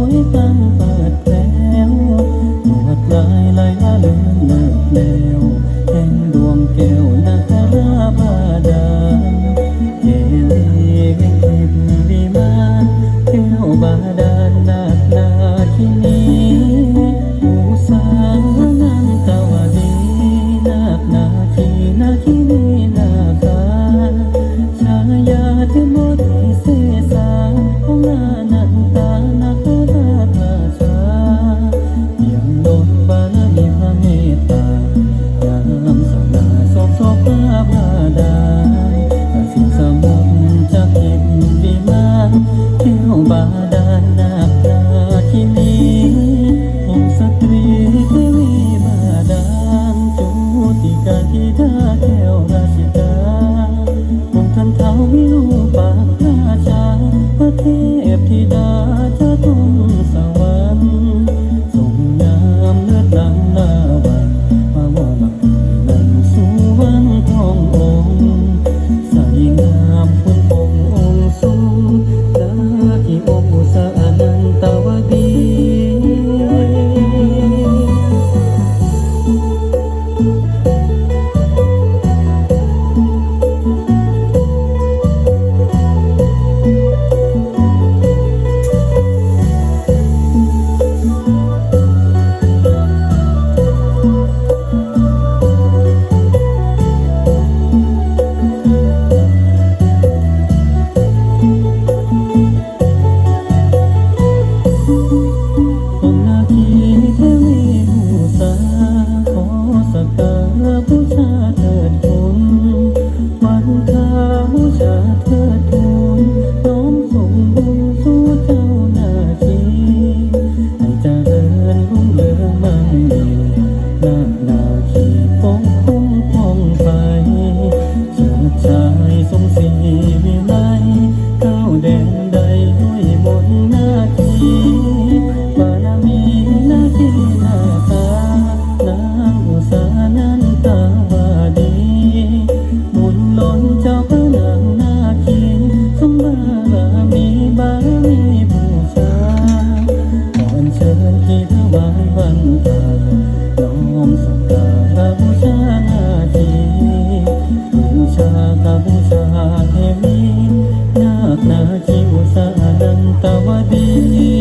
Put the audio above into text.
วยพลังเปิดแล้วหมดลายลายละเลือนเลิกแล้ว ตวดี